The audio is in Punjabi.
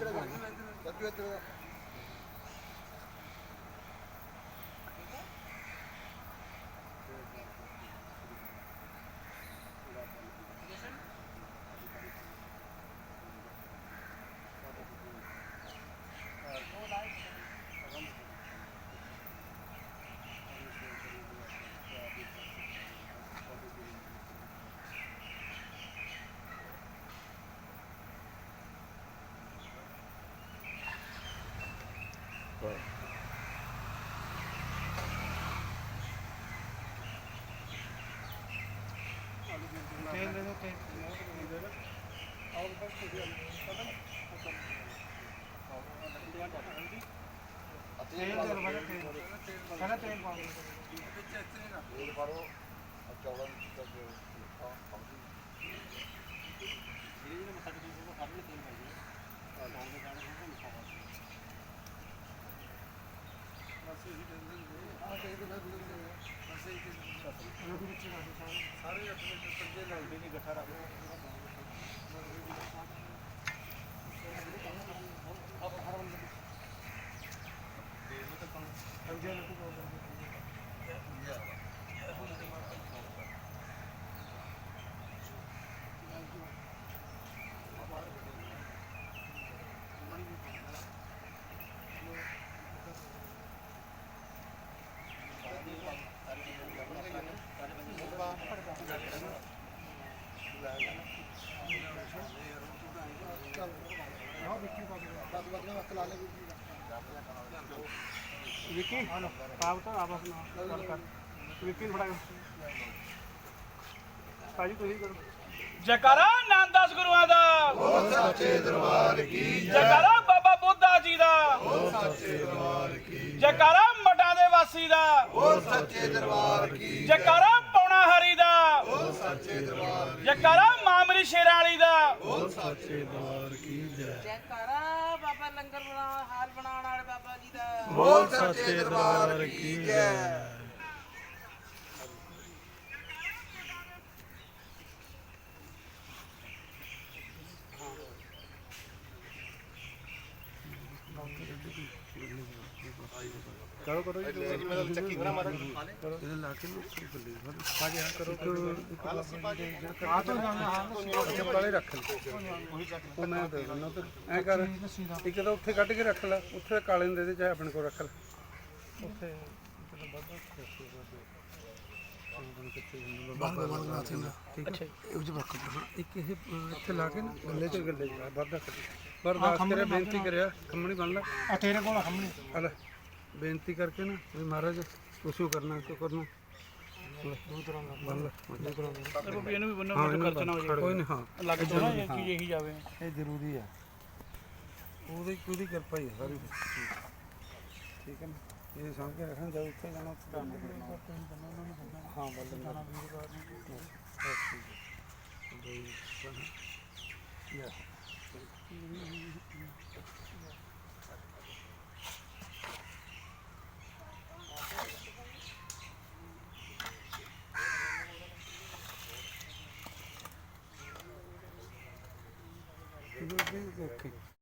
കിടക്കണം തട്ടി വെച്ചത് ਇੱਧਰ ਤੇਲ ਦੇ ਦੋ ਤੇਲ ਤੇਲ ਦੇ ਦੋ ਭਾਈ ਤੇਲ ਪਹਿਲਾਂ ਤੇਲ ਪਾ ਦਿਓ ਇਹ ਫੜੋ ਆ ਚੌਲਾਂ ਨੂੰ ਚੱਕ ਆ ਫੜਦੀ ਗੱਲ ਕਰ। ਵਿੱਕੀ ਨੂੰ ਭਾਜੀ ਤੁਸੀਂ ਕਰੋ। ਜੈਕਾਰਾ ਆਨੰਦ ਦਾਸ ਗੁਰੂਆਂ ਦਾ। ਬੋਲ ਸੱਚੇ ਦਰਬਾਰ ਕੀ ਜੈਕਾਰਾ ਬਾਬਾ ਬੁੱਧਾ ਜੀ ਦਾ। ਬੋਲ ਸੱਚੇ ਦਰਬਾਰ ਕੀ ਜੈਕਾਰਾ ਮਟਾਂ ਦੇ ਵਾਸੀ ਦਾ। ਬੋਲ ਸੱਚੇ ਦਰਬਾਰ ਕੀ ਜੈਕਾਰਾ ਸੱਚੇ ਦਰਬਾਰ ਕੀ ਜੈਕਾਰਾ ਮਾਮਰੀ ਸ਼ੇਰਾਂ ਵਾਲੀ ਦਾ। ਜੈਕਾਰਾ ਬਾਬਾ ਲੰਗਰ ਬਣਾ ਹਾਲ ਬਣਾਉਣ ਵਾਲੇ ਬਾਬਾ ਜੀ ਦਾ। ਬੋਲ ਸੱਚੇ ਦਰਬਾਰ ਕੀ ਜੈ। ਹਾਂ ਅੱਛਾ ਵਾਲੇ ਰੱਖ ਲੈ ਉਹ ਮੈਂ ਦੇ ਦਿੰਦਾ ਤੇ ਐ ਕਰ ਇੱਕ ਤਾਂ ਉੱਥੇ ਕੱਢ ਕੇ ਰੱਖ ਲੈ ਉੱਥੇ ਕਾਲੇ ਨੂੰ ਦੇ ਦੇ ਚਾਹੇ ਆਪਣੇ ਕੋਲ ਰੱਖ ਲੈ ਉੱਥੇ ਅੱਛਾ ਇਹ ਵਿੱਚ ਰੱਖ ਹਾਂ ਇੱਕ ਇਹ ਅਹ, ਇੱਥੇ ਲਾ ਕੇ ਨਾ ਗੱਲੇ ਤੇ ਗੱਲੇ ਚ ਵਾਧਾ ਕੱਢ ਬਰਦਾਸ਼ਤ ਕਰਿਆ ਬੇਨਤੀ ਕਰਿਆ ਖੰਮਣੀ ਬਣ ਲੈ ਆ ਤੇਰੇ ਕੋਲ ਖੰਮਣੀ ਹਲ ਬੇਨਤੀ ਕਰਕੇ ਨਾ ਵੀ ਮਹਾਰਾਜ ਤੁਸੀਂ ਉਹ ਕਰਨਾ ਕਿਉਂ ਕਰਨਾ ਦੋ ਤਰ੍ਹਾਂ ਦਾ ਬਣ ਲੈ ਬਾਬਾ ਇਹਨੂੰ ਵੀ ਬੰਨੋ ਹਾਂ ਖਰਚ ਨਾ ਹੋ ਜਾਵੇ ਕੋਈ ਨਹੀਂ ਹਾਂ ਲੱਗ ਜਾਣਾ ਇਹ ਚੀਜ਼ ਇਹੀ ਜਾਵੇ ਇਹ ਜ਼ਰੂਰੀ ਆ ਉਹਦੀ ਉਹਦੀ ਕਿਰਪਾ ਹੀ ਹੈ ਸਾਰੀ ਠੀਕ ਹੈ ਨਾ ਇਹ ਸਮਝ ਕੇ ਰੱਖਣਾ ਜਦ ਉੱਥੇ ਜਾਣਾ ਉੱਥੇ ਕੰਮ ਕਰਨਾ ਹਾਂ ਬੱਲੇ ਜਾਣਾ ਵੀਰਵਾਰ ਨੂੰ ਯਾ duas vezes ou quê?